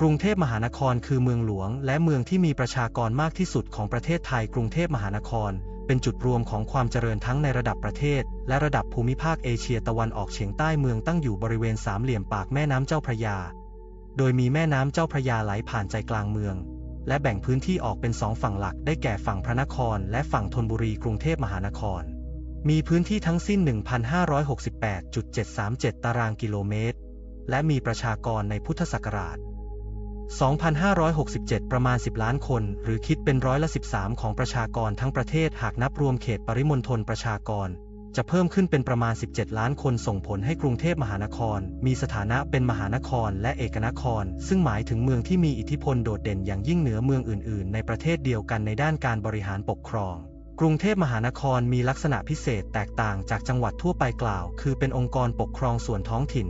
กรุงเทพมหานครคือเมืองหลวง และเมืองที่มีประชากรมากที่สุดของประเทศไทย กรุงเทพมหานคร เป็นจุดรวมของความเจริญทั้งในระดับประเทศ และระดับภูมิภาคเอเชียตะวันออกเฉียงใต้เมืองตั้งอยู่บริเวณสามเหลี่ยมปากแม่น้ำเจ้าพระยา โดยมีแม่น้ำเจ้าพระยาไหลผ่านใจกลางเมือง และแบ่งพื้นที่ออกเป็นสองฝั่งหลักได้แก่ฝั่งพระนคร และฝั่งธนบุรีกรุงเทพมหานคร มีพื้นที่ทั้งสิ้น 1,568.737 ตารางกิโลเมตร และมีประชากรในพุทธศักราช 2,567 ประมาณ 10 ล้านคน หรือคิดเป็นร้อยละ 13 ของประชากรทั้งประเทศหากนับรวมเขตปริมณฑลประชากร จะเพิ่มขึ้นเป็นประมาณ 17 ล้านคนส่งผลให้กรุงเทพมหานคร มีสถานะเป็นมหานครและเอกนคร ซึ่งหมายถึงเมืองที่มีอิทธิพลโดดเด่นอย่างยิ่งเหนือเมืองอื่น ๆ ในประเทศเดียวกันในด้านการบริหารปกครองกรุงเทพมหานครมีลักษณะพิเศษแตกต่างจากจังหวัดทั่วไปกล่าว คือเป็นองค์กรปกครองส่วนท้องถิ่น